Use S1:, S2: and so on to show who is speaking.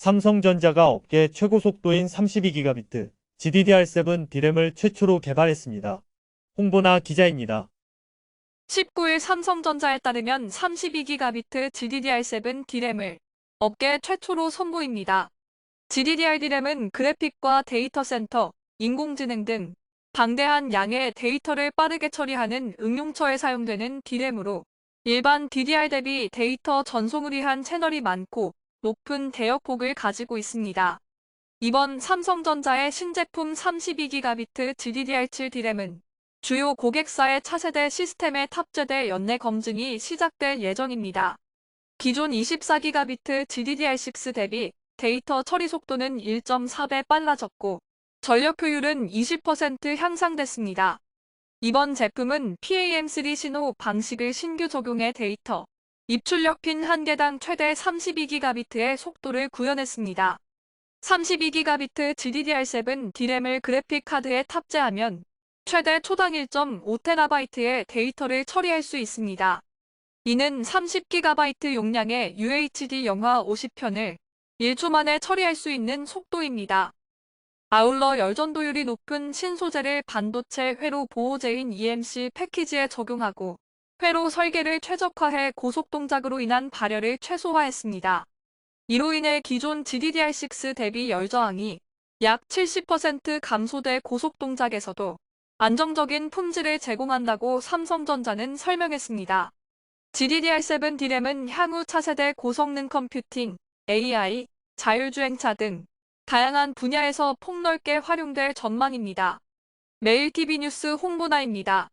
S1: 삼성전자가 업계 최고 속도인 32기가비트 GDDR7 D램을 최초로 개발했습니다. 홍보나 기자입니다.
S2: 19일 삼성전자에 따르면 32기가비트 GDDR7 D램을 업계 최초로 선보입니다. GDDR D램은 그래픽과 데이터 센터, 인공지능 등 방대한 양의 데이터를 빠르게 처리하는 응용처에 사용되는 D램으로 일반 DDR 대비 데이터 전송을 위한 채널이 많고 높은 대역폭을 가지고 있습니다. 이번 삼성전자의 신제품 32기가비트 GDDR7 D램은 주요 고객사의 차세대 시스템에 탑재돼 연내 검증이 시작될 예정입니다. 기존 24기가비트 GDDR6 대비 데이터 처리 속도는 1.4배 빨라졌고 전력 효율은 20% 향상됐습니다. 이번 제품은 PAM3 신호 방식을 신규 적용해 데이터 입출력 핀 1개당 최대 32기가비트의 속도를 구현했습니다. 32기가비트 GDDR7 D램을 그래픽 카드에 탑재하면 최대 초당 1.5TB의 데이터를 처리할 수 있습니다. 이는 30GB 용량의 UHD 영화 50편을 1초 만에 처리할 수 있는 속도입니다. 아울러 열전도율이 높은 신소재를 반도체 회로 보호제인 EMC 패키지에 적용하고 회로 설계를 최적화해 고속 동작으로 인한 발열을 최소화했습니다. 이로 인해 기존 GDDR6 대비 열저항이 약 70% 감소돼 고속 동작에서도 안정적인 품질을 제공한다고 삼성전자는 설명했습니다. GDDR7 D램은 향후 차세대 고성능 컴퓨팅, AI, 자율주행차 등 다양한 분야에서 폭넓게 활용될 전망입니다. 매일TV 뉴스 홍보나입니다.